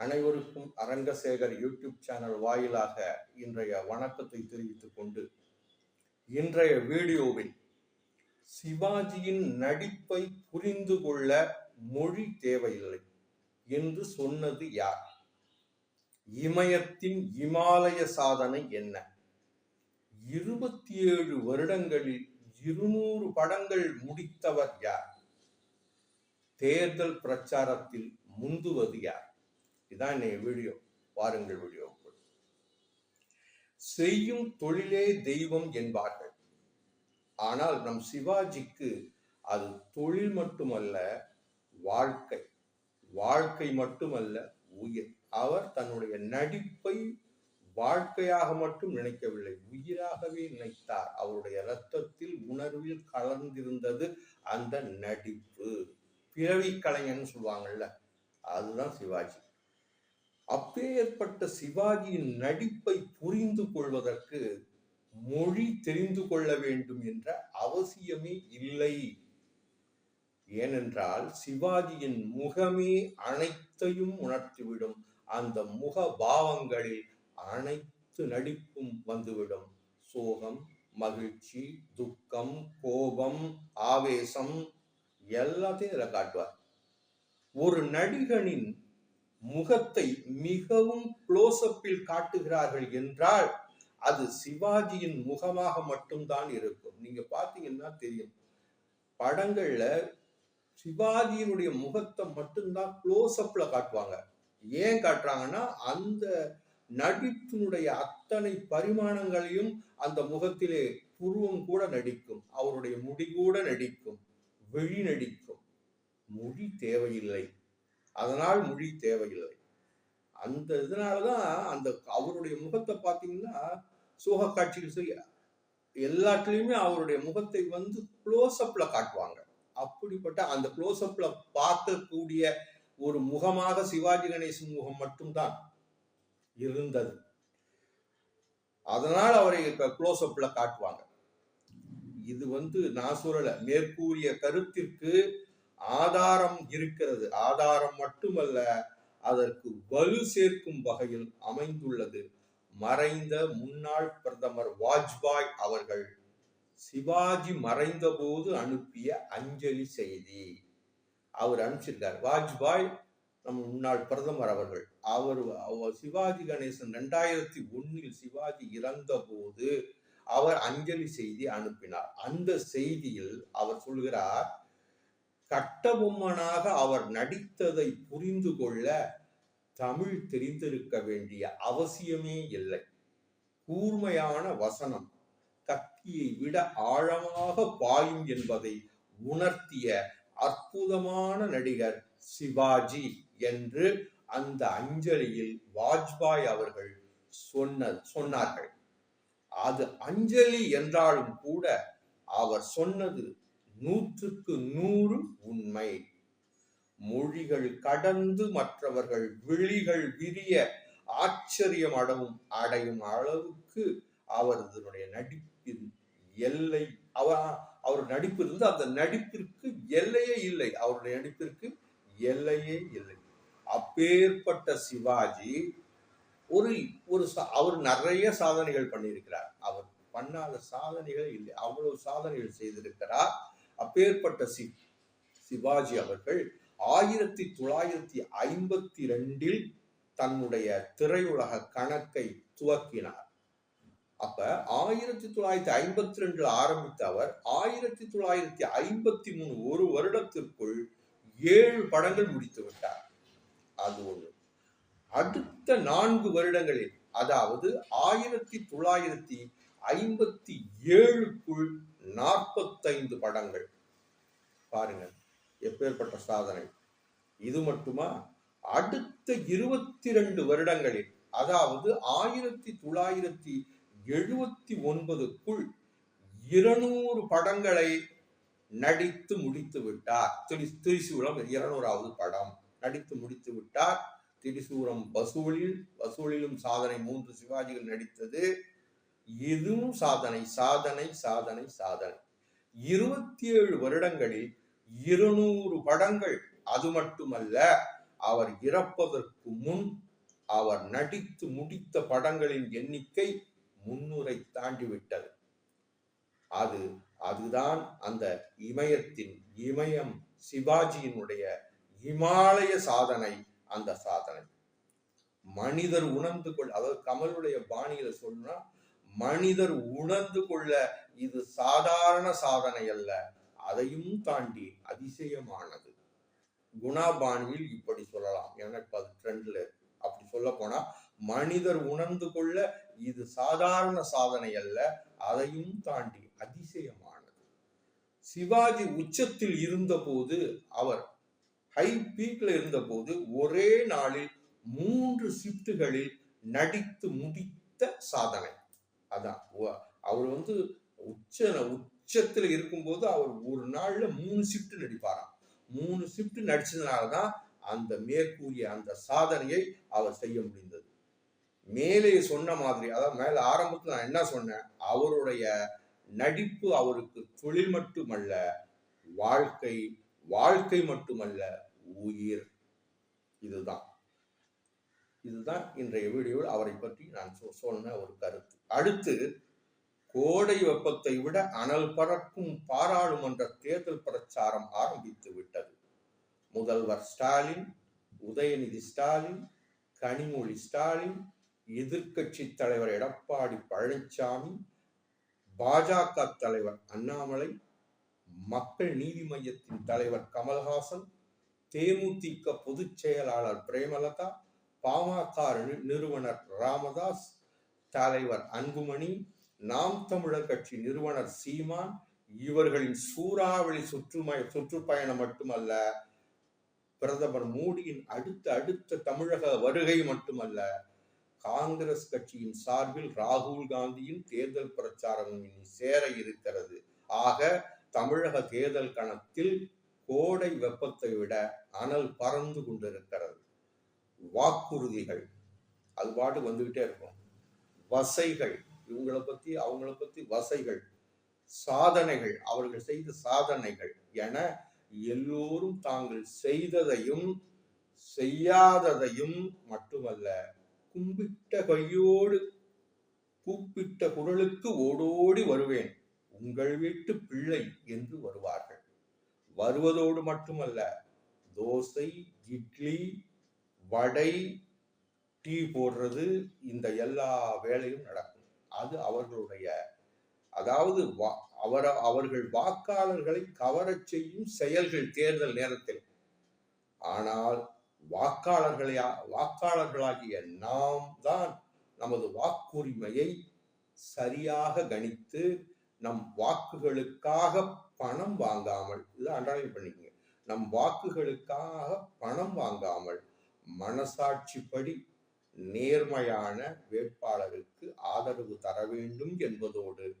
அனைவருக்கும் Arangasekar YouTube channel வாயிலாக இன்றைய வணக்கத்தை தெரிவித்துக் கொண்டு இன்றைய வீடியோவில் சிவாஜியின் நடிப்பை புரிந்து கொள்ள மொழி தேவையில்லை என்று சொன்னது யார்? இமயத்தின் இமாலய சாதனை என்ன? இருபத்தி ஏழு வருடங்களில் இருநூறு படங்கள் முடித்தவர் யார்? தேர்தல் பிரச்சாரத்தில் முந்துவது யார்? இதான் இன்னைய வீடியோ. பாருங்கள் வீடியோ. செய்யும் தொழிலே தெய்வம் என்பார்கள். ஆனால் நம் சிவாஜிக்கு அது தொழில் மட்டுமல்ல வாழ்க்கை. வாழ்க்கை மட்டுமல்ல உயிர். அவர் தன்னுடைய நடிப்பை வாழ்க்கையாக மட்டும் நினைக்கவில்லை உயிராகவே நினைத்தார். அவருடைய இரத்தத்தில் உணர்வில் கலந்திருந்தது அந்த நடிப்பு. பிறவி கலைஞன் சொல்லுவாங்கல்ல அதுதான் சிவாஜி. அப்பேற்பட்ட சிவாஜியின் நடிப்பை புரிந்து கொள்வதற்கு மொழி தெரிந்து கொள்ள வேண்டும் என்ற அவசியமே இல்லை. ஏனென்றால் சிவாஜியின் முகமே அனைத்தையும் உணர்த்திவிடும். அந்த முக பாவங்களில் அனைத்து நடிப்பும் வந்துவிடும். சோகம் மகிழ்ச்சி துக்கம் கோபம் ஆவேசம் எல்லாத்தையும் இதில் காட்டுவார். ஒரு நடிகனின் முகத்தை மிகவும் க்ளோஸ்அப்பில் காட்டுகிறார்கள் என்றால் அது சிவாஜியின் முகமாக மட்டும்தான் இருக்கும். நீங்க பாத்தீங்கன்னா தெரியும். படங்கள்ல சிவாஜியினுடைய முகத்தை மட்டும்தான் க்ளோஸ்அப்ல காட்டுவாங்க. ஏன் காட்டுறாங்கன்னா அந்த நடிப்பினுடைய அத்தனை பரிமாணங்களையும் அந்த முகத்திலே புருவம் கூட நடிக்கும். அவருடைய முடி கூட நடிக்கும். வெளி நடிக்கும். மொழி தேவையில்லை. அதனால் மொழி தேவையில்லை. அந்த இதனாலதான் அந்த அவருடைய முகத்தை பார்த்தீங்கன்னா சோக காட்சிகள் செய்ய எல்லாத்துலயுமே அவருடைய முகத்தை வந்து க்ளோஸ்அப்பில் காட்டுவாங்க. அப்படிப்பட்ட அந்த க்ளோஸ்அப்பில் பார்க்கக்கூடிய ஒரு முகமாக சிவாஜி கணேசன் முகம் மட்டும்தான் இருந்தது. அதனால் அவரை க்ளோஸ்அப்பில் காட்டுவாங்க. இது வந்து நான் சொல்லலை மேற்கூறிய கருத்திற்கு ஆதாரம் இருக்கிறது. ஆதாரம் மட்டுமல்ல அதற்கு வலு சேர்க்கும் வகையில் அமைந்துள்ளது. மறைந்த முன்னாள் பிரதமர் வாஜ்பாய் அவர்கள் சிவாஜி மறைந்த போது அனுப்பிய அஞ்சலி செய்தி. அவர் அனுப்பிச்சிருக்கார் வாஜ்பாய் நம் முன்னாள் பிரதமர் அவர்கள் அவர் அவர் சிவாஜி கணேசன் ரெண்டாயிரத்தி ஒன்னில் சிவாஜி இறந்த போது அவர் அஞ்சலி செய்தி அனுப்பினார். அந்த செய்தியில் அவர் சொல்கிறார் கட்டபொம்மனாக அவர் நடித்ததை புரிந்து கொள்ள தமிழ் தெரிந்திருக்க வேண்டிய அவசியமே இல்லை. கூர்மையான வசனம் கத்தியை விட ஆழமாக பாயும் என்பதை உணர்த்திய அற்புதமான நடிகர் சிவாஜி என்று அந்த அஞ்சலியில் வாஜ்பாய் அவர்கள் சொன்ன சொன்னார்கள். அது அஞ்சலி என்றாலும் கூட அவர் சொன்னது நூற்றுக்கு நூறு உண்மை. மொழிகள் கடந்து மற்றவர்கள் விழிகள் விரிய ஆச்சரியம் அடவும் அடையும் அளவுக்கு அவரது நடிப்பின் எல்லை அவர் அவர் நடிப்பு இருந்து அந்த நடிப்பிற்கு எல்லையே இல்லை. அவருடைய நடிப்பிற்கு எல்லையே இல்லை. அப்பேற்பட்ட சிவாஜி ஒரு ஒரு அவர் நிறைய சாதனைகள் பண்ணியிருக்கிறார். அவர் பண்ணாத சாதனைகள் இல்லை. அவ்வளவு சாதனைகள் செய்திருக்கிறார். அப்பேற்பட்ட சி சிவாஜி அவர்கள் ஆயிரத்தி தொள்ளாயிரத்தி ஐம்பத்தி ரெண்டில் தன்னுடைய திரையுலக கணக்கை துவக்கினார். அப்ப ஆயிரத்தி தொள்ளாயிரத்தி ஐம்பத்தி ரெண்டுல ஆரம்பித்த அவர் ஆயிரத்தி தொள்ளாயிரத்தி ஐம்பத்தி மூணு ஒரு வருடத்திற்குள் ஏழு படங்கள் முடித்து விட்டார். அது ஒண்ணு. அடுத்த நான்கு வருடங்களில் அதாவது ஆயிரத்தி தொள்ளாயிரத்தி ஐம்பத்தி ஏழுக்குள் நாற்பத்தைந்து படங்கள். பாருங்கள் எப்பேற்பட்ட சாதனை. இது மட்டுமா? அடுத்த இருபத்தி ரெண்டு வருடங்களில் அதாவது ஆயிரத்தி தொள்ளாயிரத்தி எழுபத்தி ஒன்பதுக்குள் இருநூறு படங்களை நடித்து முடித்து விட்டார். திரி திரிசூலம் இருநூறாவது படம். நடித்து முடித்து விட்டார். திரிசூரம் வசூலில் வசூலிலும் சாதனை மூன்று சிவாஜிகள் நடித்தது. இதுவும் சாதனை சாதனை சாதனை சாதனை. இருபத்தி ஏழு வருடங்களில் இருநூறு படங்கள் அது மட்டுமல்ல அவர் இறப்பதற்கு முன் அவர் நடித்து முடித்த படங்களின் எண்ணிக்கை முன்னூரை தாண்டிவிட்டது. அது அதுதான் அந்த இமயத்தின் இமயம் சிவாஜியினுடைய இமாலய சாதனை அந்த சாதனை. மனிதர் உணர்ந்து கொள் அதாவது கமலுடைய பாணியில சொன்னா மனிதர் உணர்ந்து கொள்ள இது சாதாரண சாதனை அல்ல. அதையும் தாண்டி அதிசயமானது. குணாபாணியில் இப்படி சொல்லலாம். எனக்கு அது ட்ரெண்ட்ல அப்படி சொல்ல போனா மனிதர் உணர்ந்து கொள்ள இது சாதாரண சாதனை அல்ல. அதையும் தாண்டி அதிசயமானது. சிவாஜி உச்சத்தில் இருந்தபோது அவர் ஹை பீக்ல இருந்தபோது ஒரே நாளில் மூன்று ஷிப்டுகளில் நடித்து முடித்த சாதனை. அதான். அவர் வந்து உச்ச உச்சத்துல இருக்கும்போது அவர் ஒரு நாள்ல மூணு ஷிஃப்ட் நடிப்பாராம். மூணு ஷிஃப்ட் நடிச்சதுனால தான் அந்த மேற்கூறிய அந்த சாதனையை அவர் செய்ய முடிந்தது. மேலே சொன்ன மாதிரி அதாவது மேல ஆரம்பத்தில் நான் என்ன சொன்னேன் அவருடைய நடிப்பு அவருக்கு தொழில் மட்டுமல்ல வாழ்க்கை வாழ்க்கை மட்டுமல்ல உயிர். இதுதான். இதுதான் இன்றைய வீடியோவில் அவரை பற்றி நான் சொ- சொன்ன ஒரு கருத்து. அடுத்து கோடை வெப்பத்தை விட அனல் பறக்கும் பாராளுமன்ற தேர்தல் பிரச்சாரம் ஆரம்பித்து விட்டது. முதல்வர் ஸ்டாலின் உதயநிதி ஸ்டாலின் கனிமொழி ஸ்டாலின் எதிர்க்கட்சி தலைவர் எடப்பாடி பழனிசாமி பாஜக தலைவர் அண்ணாமலை மக்கள் நீதி மையத்தின் தலைவர் கமல்ஹாசன் தேமுதிக பொதுச் செயலாளர் பிரேமலதா பாமக நிறுவனர் ராமதாஸ் தலைவர் அன்புமணி நாம் தமிழர் கட்சி நிறுவனர் சீமான் இவர்களின் சூறாவளி சுற்றுமய சுற்றுப்பயணம் மட்டுமல்ல பிரதமர் மோடியின் அடுத்த அடுத்த தமிழக வருகை மட்டுமல்ல காங்கிரஸ் கட்சியின் சார்பில் ராகுல் காந்தியின் தேர்தல் பிரச்சாரம் இனி சேர இருக்கிறது. ஆக தமிழக தேர்தல் கணத்தில் கோடை வெப்பத்தை விட அனல் பறந்து கொண்டிருக்கிறது. வாக்குறுதிகள். அது பாட்டுக்கு வந்துகிட்டே இருக்கும். வசைகள். இவங்களை பத்தி அவங்கள பத்தி வசைகள். சாதனைகள். அவர்கள் செய்த சாதனைகள் என எல்லோரும் தாங்கள் செய்ததையும் செய்யாததையும் மட்டுமல்ல கும்பிட்ட கையோடு கூப்பிட்ட குரலுக்கு ஓடோடி வருவேன். உங்கள் வீட்டு பிள்ளை என்று வருவார்கள். வருவதோடு மட்டுமல்ல தோசை இட்லி வடை டீ போடுறது இந்த எல்லா வேலையும் நடக்கும். அது அவர்களுடைய அதாவது வா- அவர அவர்கள் வாக்காளர்களை கவரச் செய்யும் செயல்கள் தேர்தல் நேரத்தில். ஆனால் வாக்காளர்களை வாக்காளர்களாகிய நாம் தான் நமது வாக்குரிமையை சரியாக கணித்து நம் வாக்குகளுக்காக பணம் வாங்காமல் இது அண்டர்லைன் பண்ணிக்கங்க. நம் வாக்குகளுக்காக பணம் வாங்காமல் மனசாட்சிப்படி நேர்மையான வேட்பாளருக்கு ஆதரவு தர வேண்டும் என்பதோடு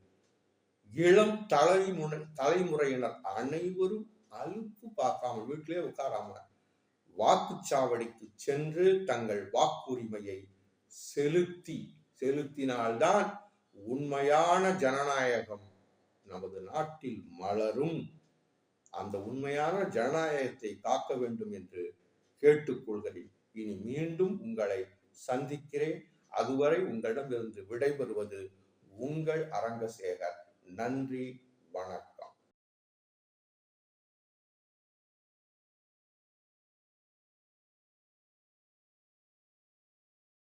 இளம் தலைமுறை தலைமுறையினர் அனைவரும் அலுப்பு பார்க்காமல் வீட்டிலே உட்காராம வாக்குச்சாவடிக்கு சென்று தங்கள் வாக்குரிமையை செலுத்தி செலுத்தினால்தான் உண்மையான ஜனநாயகம் நமது நாட்டில் மலரும். அந்த உண்மையான ஜனநாயகத்தை காக்க வேண்டும் என்று கேட்டுக்கொள்கிறேன். இனி மீண்டும் உங்களை சந்திக்கிறேன். அதுவரை உங்களிடமிருந்து விடைபெறுவது உங்கள் அரங்கசேகர். நன்றி வணக்கம்.